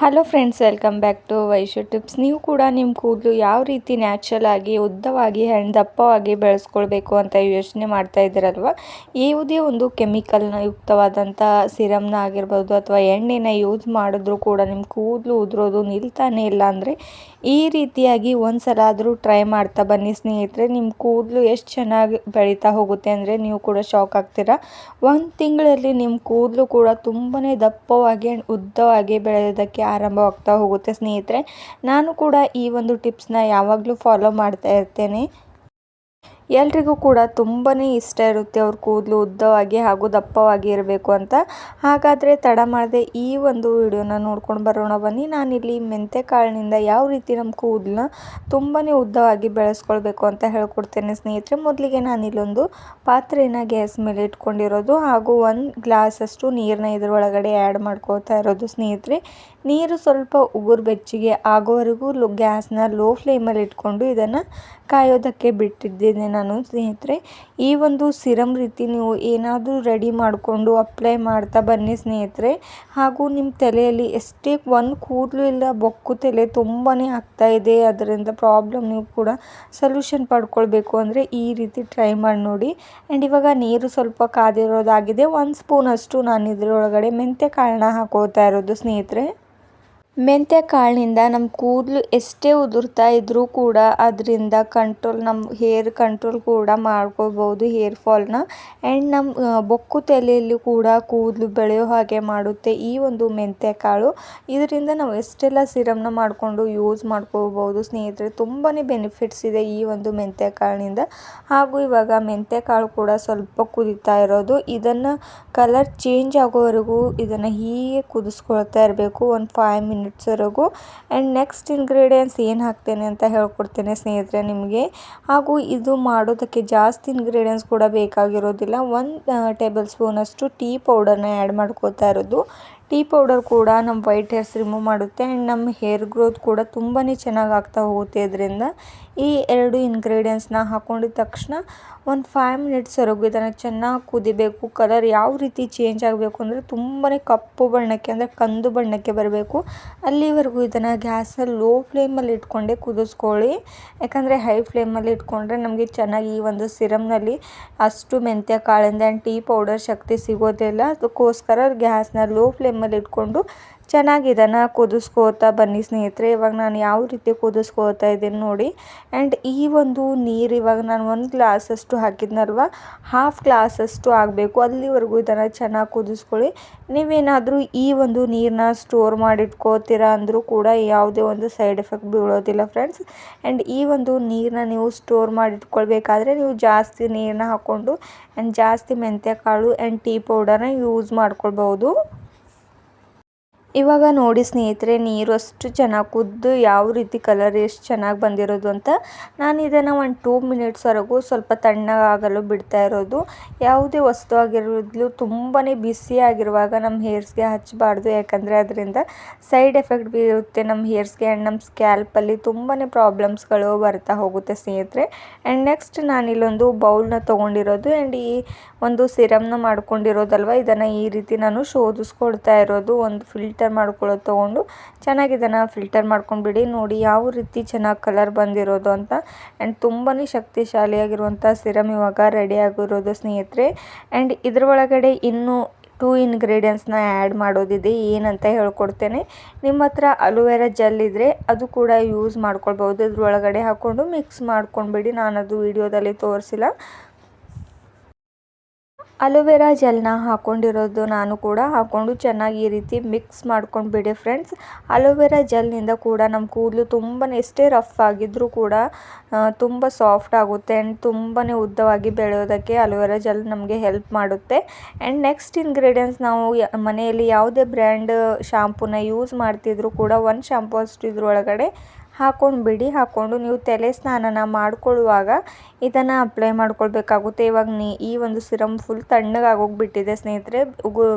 Hello friends welcome back to Vaishu tips ನೀವು ಕೂಡ ನಿಮ್ಮ ಕೂದಲು ಯಾವ ರೀತಿ ನ್ಯಾಚುರಲ್ ಆಗಿ, ಉದ್ದವಾಗಿ ಹೆಣ್ಣು ದಪ್ಪವಾಗಿ ಬೆಳೆಸ್ಕೊಳ್ಬೇಕು ಅಂತ ಯೋಚನೆ ಮಾಡ್ತಾ ಇದ್ದೀರಲ್ವ? ಯಾವುದೇ ಒಂದು ಕೆಮಿಕಲ್ನ ಯುಕ್ತವಾದಂಥ ಸಿರಮ್ನ ಆಗಿರ್ಬೋದು ಅಥವಾ ಎಣ್ಣೆನ ಯೂಸ್ ಮಾಡಿದ್ರೂ ಕೂಡ ನಿಮ್ಮ ಕೂದಲು ಉದುರೋದು ನಿಲ್ತಾನೆ ಇಲ್ಲ ಅಂದರೆ ಈ ರೀತಿಯಾಗಿ ಒಂದು ಸಲ ಆದರೂ ಟ್ರೈ ಮಾಡ್ತಾ ಬನ್ನಿ ಸ್ನೇಹಿತರೆ. ನಿಮ್ಮ ಕೂದಲು ಎಷ್ಟು ಚೆನ್ನಾಗಿ ಬೆಳೀತಾ ಹೋಗುತ್ತೆ ಅಂದರೆ ನೀವು ಕೂಡ ಶಾಕ್ ಆಗ್ತೀರಾ. ಒಂದು ತಿಂಗಳಲ್ಲಿ ನಿಮ್ಮ ಕೂದಲು ಕೂಡ ತುಂಬಾ ದಪ್ಪವಾಗಿ, ಉದ್ದವಾಗಿ ಬೆಳೆಯೋದಕ್ಕೆ ಆರಂಭವಾಗ್ತಾ ಹೋಗುತ್ತೆ ಸ್ನೇಹಿತರೆ. ನಾನು ಕೂಡ ಈ ಒಂದು ಟಿಪ್ಸ್ನ ಯಾವಾಗಲೂ ಫಾಲೋ ಮಾಡ್ತಾ ಇರ್ತೇನೆ. ಎಲ್ರಿಗೂ ಕೂಡ ತುಂಬಾ ಇಷ್ಟ ಇರುತ್ತೆ ಅವ್ರ ಕೂದಲು ಉದ್ದವಾಗಿ ಹಾಗೂ ದಪ್ಪವಾಗಿ ಇರಬೇಕು ಅಂತ. ಹಾಗಾದರೆ ತಡ ಮಾಡದೆ ಈ ಒಂದು ವಿಡಿಯೋನ ನೋಡ್ಕೊಂಡು ಬರೋಣ ಬನ್ನಿ. ನಾನಿಲ್ಲಿ ಮೆಂತೆ ಕಾಳಿನಿಂದ ಯಾವ ರೀತಿ ನಮ್ಮ ಕೂದಲನ್ನ ತುಂಬಾ ಉದ್ದವಾಗಿ ಬೆಳೆಸ್ಕೊಳ್ಬೇಕು ಅಂತ ಹೇಳ್ಕೊಡ್ತೇನೆ ಸ್ನೇಹಿತರೆ. ಮೊದಲಿಗೆ ನಾನಿಲ್ಲೊಂದು ಪಾತ್ರೆನ ಗ್ಯಾಸ್ ಮೇಲೆ ಇಟ್ಕೊಂಡಿರೋದು ಹಾಗೂ ಒಂದು ಗ್ಲಾಸಷ್ಟು ನೀರನ್ನ ಇದರೊಳಗಡೆ ಆ್ಯಡ್ ಮಾಡ್ಕೋತಾ ಇರೋದು ಸ್ನೇಹಿತರೆ. ನೀರು ಸ್ವಲ್ಪ ಉಗುರು ಬೆಚ್ಚಗೆ ಆಗೋವರೆಗೂ ಗ್ಯಾಸ್ನ ಲೋ ಫ್ಲೇಮಲ್ಲಿ ಇಟ್ಕೊಂಡು ಇದನ್ನು ಕಾಯೋದಕ್ಕೆ ಬಿಟ್ಟಿದ್ದೇನೆ ನಾನು ಸ್ನೇಹಿತರೆ, ಈ ಒಂದು ಸಿರಮ್ ರೀತಿ ನೀವು ಏನಾದರೂ ರೆಡಿ ಮಾಡಿಕೊಂಡು ಅಪ್ಲೈ ಮಾಡ್ತಾ ಬನ್ನಿ ಸ್ನೇಹಿತರೆ. ಹಾಗೂ ನಿಮ್ಮ ತಲೆಯಲ್ಲಿ ಎಷ್ಟೇ ಒಂದು ಕೂದಲು ಇಲ್ಲ, ಬೊಕ್ಕು ತಲೆ ತುಂಬಾ ಆಗ್ತಾ ಇದೆ. ಅದರಿಂದ ಪ್ರಾಬ್ಲಮ್ ನೀವು ಕೂಡ ಸೊಲ್ಯೂಷನ್ ಪಡ್ಕೊಳ್ಬೇಕು ಅಂದರೆ ಈ ರೀತಿ ಟ್ರೈ ಮಾಡಿ ನೋಡಿ. ಆ್ಯಂಡ್ ಇವಾಗ ನೀರು ಸ್ವಲ್ಪ ಕಾದಿರೋದಾಗಿದೆ. ಒಂದು ಸ್ಪೂನಷ್ಟು ನಾನು ಇದರೊಳಗಡೆ ಮೆಂತ್ಯ ಕಾಳನ್ನ ಹಾಕೋತಾ ಇರೋದು ಸ್ನೇಹಿತರೆ. ಮೆಂತ್ಯ ಕಾಳಿನಿಂದ ನಮ್ಮ ಕೂದಲು ಎಷ್ಟೇ ಉದುರ್ತಾ ಇದ್ದರೂ ಕೂಡ ಅದರಿಂದ ಕಂಟ್ರೋಲ್ ನಮ್ಮ ಹೇರ್ ಕಂಟ್ರೋಲ್ ಕೂಡ ಮಾಡ್ಕೋಬೋದು ಹೇರ್ ಫಾಲ್ನ ಆ್ಯಂಡ್ ನಮ್ಮ ಬೊಕ್ಕು ತಲೆಯಲ್ಲಿ ಕೂಡ ಕೂದಲು ಬೆಳೆಯೋ ಹಾಗೆ ಮಾಡುತ್ತೆ ಈ ಒಂದು ಮೆಂತ್ಯ ಕಾಳು ಇದರಿಂದ ನಾವು ಎಷ್ಟೆಲ್ಲ ಸಿರಮ್ನ ಮಾಡಿಕೊಂಡು ಯೂಸ್ ಮಾಡ್ಕೋಬೋದು ಸ್ನೇಹಿತರೆ ತುಂಬಾ ಬೆನಿಫಿಟ್ಸ್ ಇದೆ ಈ ಒಂದು ಮೆಂತ್ಯ ಕಾಳಿನಿಂದ ಹಾಗೂ ಇವಾಗ ಮೆಂತ್ಯ ಕಾಳು ಕೂಡ ಸ್ವಲ್ಪ ಕುದೀತಾ ಇರೋದು. ಇದನ್ನು ಕಲರ್ ಚೇಂಜ್ ಆಗೋವರೆಗೂ ಇದನ್ನು ಹೀಗೆ ಕುದಿಸ್ಕೊಳ್ತಾ ಇರಬೇಕು. ಒಂದು ಫೈವ್ ಮಿನಿಟ್ ಮಿನಿಟ್ಸ್ವರೆಗೂ ಆ್ಯಂಡ್ ನೆಕ್ಸ್ಟ್ ಇಂಗ್ರೀಡಿಯೆಂಟ್ಸ್ ಏನು ಹಾಕ್ತೇನೆ ಅಂತ ಹೇಳ್ಕೊಡ್ತೇನೆ ಸ್ನೇಹಿತರೆ ನಿಮಗೆ. ಹಾಗೂ ಇದು ಮಾಡೋದಕ್ಕೆ ಜಾಸ್ತಿ ಇಂಗ್ರೀಡಿಯೆಂಟ್ಸ್ ಕೂಡ ಬೇಕಾಗಿರೋದಿಲ್ಲ. ಒಂದು ಟೇಬಲ್ ಸ್ಪೂನಷ್ಟು ಟೀ ಪೌಡರ್ನ ಆ್ಯಡ್ ಮಾಡ್ಕೋತಾ ಇರೋದು. ಟೀ ಪೌಡರ್ ಕೂಡ ನಮ್ಮ ವೈಟ್ ಹೇರ್ಸ್ ರಿಮೂವ್ ಮಾಡುತ್ತೆ. ಆ್ಯಂಡ್ ನಮ್ಮ ಹೇರ್ ಗ್ರೋತ್ ಕೂಡ ತುಂಬಾ ಚೆನ್ನಾಗಿ ಆಗ್ತಾ ಹೋಗುತ್ತೆ ಇದರಿಂದ. ಈ ಎರಡು ಇಂಗ್ರೀಡಿಯೆಂಟ್ಸ್ನ ಹಾಕೊಂಡಿದ ತಕ್ಷಣ ಒಂದು ಫೈವ್ ಮಿನಿಟ್ಸ್ವರೆಗೂ ಇದನ್ನು ಚೆನ್ನಾಗಿ ಕುದಿಬೇಕು ಕಲರ್ ಯಾವ ರೀತಿ ಚೇಂಜ್ ಆಗಬೇಕು ಅಂದರೆ ತುಂಬಾ ಕಪ್ಪು ಬಣ್ಣಕ್ಕೆ ಅಂದರೆ ಕಂದು ಬಣ್ಣಕ್ಕೆ ಬರಬೇಕು. ಅಲ್ಲಿವರೆಗೂ ಇದನ್ನು ಗ್ಯಾಸಲ್ಲಿ ಲೋ ಫ್ಲೇಮಲ್ಲಿ ಇಟ್ಕೊಂಡೆ ಕುದಿಸ್ಕೊಳ್ಳಿ. ಯಾಕಂದರೆ ಹೈ ಫ್ಲೇಮಲ್ಲಿ ಇಟ್ಕೊಂಡ್ರೆ ನಮಗೆ ಚೆನ್ನಾಗಿ ಈ ಒಂದು ಸಿರಮ್ನಲ್ಲಿ ಅಷ್ಟು ಮೆಂತ್ಯ, ಕಾಳಿಂದ ಆ್ಯಂಡ್ ಟೀ ಪೌಡರ್ ಶಕ್ತಿ ಸಿಗೋದಿಲ್ಲ ಅದಕ್ಕೋಸ್ಕರ ಗ್ಯಾಸ್ನ ಲೋ ಫ್ಲೇಮಲ್ಲಿ ಇಟ್ಕೊಂಡು ಚೆನ್ನಾಗಿ ಕುದಿಸ್ಕೋತಾ ಬನ್ನಿ ಸ್ನೇಹಿತರೆ. ಇವಾಗ ನಾನು ಯಾವ ರೀತಿ ಕುದಿಸ್ಕೋತಾ ಇದ್ದೀನಿ ನೋಡಿ. ಆ್ಯಂಡ್ ಈ ಒಂದು ನೀರು ಇವಾಗ ನಾನು ಒಂದು ಗ್ಲಾಸಷ್ಟು ಹಾಕಿದ್ನಲ್ವ? ಹಾಫ್ ಗ್ಲಾಸಷ್ಟು ಆಗಬೇಕು. ಅಲ್ಲಿವರೆಗೂ ಇದನ್ನು ಚೆನ್ನಾಗಿ ಕುದಿಸ್ಕೊಳ್ಳಿ. ನೀವೇನಾದರೂ ಈ ಒಂದು ನೀರನ್ನ ಸ್ಟೋರ್ ಮಾಡಿಟ್ಕೋತೀರಾ ಅಂದರೂ ಕೂಡ ಯಾವುದೇ ಒಂದು ಸೈಡ್ ಎಫೆಕ್ಟ್ ಬೀಳೋದಿಲ್ಲ ಫ್ರೆಂಡ್ಸ್ ಆ್ಯಂಡ್ ಈ ಒಂದು ನೀರನ್ನ ನೀವು ಸ್ಟೋರ್ ಮಾಡಿಟ್ಕೊಳ್ಬೇಕಾದ್ರೆ ನೀವು ಜಾಸ್ತಿ ನೀರನ್ನ ಹಾಕ್ಕೊಂಡು ಆ್ಯಂಡ್ ಜಾಸ್ತಿ ಮೆಂತ್ಯ ಕಾಳು ಆ್ಯಂಡ್ ಟೀ ಪೌಡರ್ನ ಯೂಸ್ ಮಾಡ್ಕೊಳ್ಬೋದು ಇವಾಗ ನೋಡಿ ಸ್ನೇಹಿತರೆ, ನೀರು ಅಷ್ಟು ಚೆನ್ನಾಗಿ ಕುದ್ದು ಯಾವ ರೀತಿ ಕಲರ್ ಎಷ್ಟು ಚೆನ್ನಾಗಿ ಬಂದಿರೋದು ಅಂತ ನಾನು ಇದನ್ನು ಒಂದು ಟೂ ಮಿನಿಟ್ಸ್ವರೆಗೂ ಸ್ವಲ್ಪ ತಣ್ಣಗಾಗಲು ಬಿಡ್ತಾ ಇರೋದು. ಯಾವುದೇ ವಸ್ತು ಆಗಿರೋದ್ಲು ತುಂಬಾ ಬಿಸಿಯಾಗಿರುವಾಗ ನಮ್ಮ ಹೇರ್ಸ್ಗೆ ಹಚ್ಚಬಾರ್ದು ಯಾಕಂದರೆ ಅದರಿಂದ ಸೈಡ್ ಎಫೆಕ್ಟ್ ಬೀರುತ್ತೆ ನಮ್ಮ ಹೇರ್ಸ್ಗೆ ಆ್ಯಂಡ್ ನಮ್ಮ ಸ್ಕ್ಯಾಲ್ಪಲ್ಲಿ ತುಂಬಾ ಪ್ರಾಬ್ಲಮ್ಸ್ಗಳು ಬರ್ತಾ ಹೋಗುತ್ತೆ ಸ್ನೇಹಿತರೆ. ಆ್ಯಂಡ್ ನೆಕ್ಸ್ಟ್ ನಾನು ಇಲ್ಲೊಂದು ಬೌಲ್ನ ತೊಗೊಂಡಿರೋದು ಆ್ಯಂಡ್ ಈ ಒಂದು ಸಿರಮ್ನ ಮಾಡ್ಕೊಂಡಿರೋದಲ್ವ, ಇದನ್ನು ಈ ರೀತಿ ನಾನು ಶೋಧಿಸ್ಕೊಡ್ತಾ ಇರೋದು. ಒಂದು ಫಿಲ್ಟರ್ ಫಿಲ್ಟರ್ ಮಾಡ್ಕೊಳ್ಳೋದು ತೊಗೊಂಡು ಚೆನ್ನಾಗಿ ಫಿಲ್ಟರ್ ಮಾಡ್ಕೊಂಡ್ಬಿಡಿ. ನೋಡಿ ಯಾವ ರೀತಿ ಚೆನ್ನಾಗಿ ಕಲರ್ ಬಂದಿರೋದು ಅಂತ. ಆ್ಯಂಡ್ ತುಂಬಾ ಶಕ್ತಿಶಾಲಿಯಾಗಿರುವಂಥ ಸಿರಮ್ ಇವಾಗ ರೆಡಿ ಆಗಿರೋದು ಸ್ನೇಹಿತರೆ. ಆ್ಯಂಡ್ ಇದ್ರ ಒಳಗಡೆ ಇನ್ನೂ ಟೂ ಇಂಗ್ರೀಡಿಯೆಂಟ್ಸ್ನ ಆ್ಯಡ್ ಮಾಡೋದಿದೆ. ಏನಂತ ಹೇಳ್ಕೊಡ್ತೇನೆ. ನಿಮ್ಮ ಹತ್ರ ಅಲೋವೆರಾ ಜೆಲ್ ಇದ್ದರೆ ಅದು ಕೂಡ ಯೂಸ್ ಮಾಡ್ಕೊಳ್ಬೋದು ಇದ್ರೊಳಗಡೆ ಹಾಕ್ಕೊಂಡು ಮಿಕ್ಸ್ ಮಾಡ್ಕೊಂಡ್ಬಿಡಿ. ನಾನು ಅದು ವಿಡಿಯೋದಲ್ಲಿ ತೋರಿಸಿಲ್ಲ. ಅಲೋವೆರಾ ಜೆಲ್ನ ಹಾಕ್ಕೊಂಡಿರೋದು ನಾನು ಕೂಡ ಹಾಕ್ಕೊಂಡು ಚೆನ್ನಾಗಿ ಈ ರೀತಿ ಮಿಕ್ಸ್ ಮಾಡ್ಕೊಂಡು ಬಿಡಿ ಫ್ರೆಂಡ್ಸ್. ಅಲೋವೆರಾ ಜೆಲ್ನಿಂದ ಕೂಡ ನಮ್ಮ ಕೂದಲು ತುಂಬಾ ಎಷ್ಟೇ ರಫ್ ಆಗಿದ್ದರೂ ಕೂಡ ತುಂಬ ಸಾಫ್ಟ್ ಆಗುತ್ತೆ ಆ್ಯಂಡ್ ತುಂಬಾ ಉದ್ದವಾಗಿ ಬೆಳೆಯೋದಕ್ಕೆ ಅಲೋವೆರಾ ಜೆಲ್ ನಮಗೆ ಹೆಲ್ಪ್ ಮಾಡುತ್ತೆ. ಆ್ಯಂಡ್ ನೆಕ್ಸ್ಟ್ ಇಂಗ್ರೀಡಿಯೆಂಟ್ಸ್ ನಾವು ಮನೆಯಲ್ಲಿ ಯಾವುದೇ ಬ್ರ್ಯಾಂಡ್ ಶಾಂಪೂನ ಯೂಸ್ ಮಾಡ್ತಿದ್ರು ಕೂಡ, ಒಂದು ಶಾಂಪು ಅಷ್ಟು ಇದ್ರೊಳಗಡೆ ಹಾಕ್ಕೊಂಡು ಬಿಡಿ ಹಾಕ್ಕೊಂಡು ನೀವು ತಲೆ ಸ್ನಾನನ ಮಾಡ್ಕೊಳ್ಳುವಾಗ ಇದನ್ನು ಅಪ್ಲೈ ಮಾಡ್ಕೊಳ್ಬೇಕಾಗುತ್ತೆ. ಇವಾಗ ನೀ ಈ ಒಂದು ಸಿರಮ್ ಫುಲ್ ತಣ್ಣಗಾಗೋಗ್ಬಿಟ್ಟಿದೆ ಸ್ನೇಹಿತರೆ.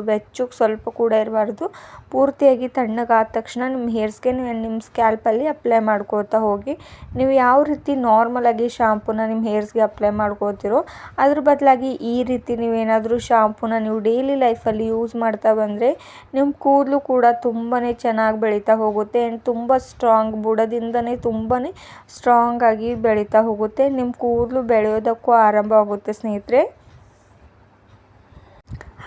ಬೆಚ್ಚಗೆ ಸ್ವಲ್ಪ ಕೂಡ ಇರಬಾರ್ದು. ಪೂರ್ತಿಯಾಗಿ ತಣ್ಣಗಾದ ತಕ್ಷಣ ನಿಮ್ಮ ಹೇರ್ಸ್ಗೆ ನಿಮ್ಮ ಸ್ಕ್ಯಾಲ್ಪಲ್ಲಿ ಅಪ್ಲೈ ಮಾಡ್ಕೋತಾ ಹೋಗಿ. ನೀವು ಯಾವ ರೀತಿ ನಾರ್ಮಲಾಗಿ ಶಾಂಪೂನ ನಿಮ್ಮ ಹೇರ್ಸ್ಗೆ ಅಪ್ಲೈ ಮಾಡ್ಕೋತಿರೋ ಅದ್ರ ಬದಲಾಗಿ ಈ ರೀತಿ ನೀವೇನಾದರೂ ಶಾಂಪೂನ ನೀವು ಡೈಲಿ ಲೈಫಲ್ಲಿ ಯೂಸ್ ಮಾಡ್ತಾ ಬಂದರೆ ನಿಮ್ಮ ಕೂದಲು ಕೂಡ ತುಂಬಾ ಚೆನ್ನಾಗಿ ಬೆಳೀತಾ ಹೋಗುತ್ತೆ. ಆ್ಯಂಡ್ ತುಂಬ ಸ್ಟ್ರಾಂಗ್ ಬುಡದಿಂದನೇ ತುಂಬಾ ಸ್ಟ್ರಾಂಗ್ ಆಗಿ ಬೆಳೀತಾ ಹೋಗುತ್ತೆ. ನಿಮ್ಮ ಕೂದಲು ಬೆಳೆಯೋದಕ್ಕೂ ಆರಂಭ ಆಗುತ್ತೆ ಸ್ನೇಹಿತರೆ.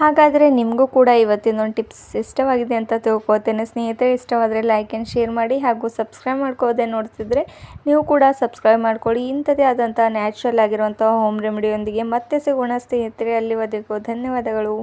ಹಾಗಾದರೆ ನಿಮಗೂ ಕೂಡ ಇವತ್ತಿನ ಒಂದು ಟಿಪ್ಸ್ ಇಷ್ಟವಾಗಿದೆ ಅಂತ ತಿಳ್ಕೊತೇನೆ ಸ್ನೇಹಿತರೆ, ಇಷ್ಟವಾದರೆ ಲೈಕ್ ಆ್ಯಂಡ್ ಶೇರ್ ಮಾಡಿ ಹಾಗೂ ಸಬ್ಸ್ಕ್ರೈಬ್ ಮಾಡ್ಕೋದೆ ನೋಡ್ತಿದ್ರೆ ನೀವು ಕೂಡ ಸಬ್ಸ್ಕ್ರೈಬ್ ಮಾಡ್ಕೊಳ್ಳಿ. ಇಂಥದೇ ಆದಂಥ ನ್ಯಾಚುರಲ್ ಆಗಿರುವಂಥ ಹೋಮ್ ರೆಮಿಡಿಯೊಂದಿಗೆ ಮತ್ತೆ ಸಿಗೋಣ ಸ್ನೇಹಿತರೆ. ಅಲ್ಲಿವರೆಗೂ ಧನ್ಯವಾದಗಳು.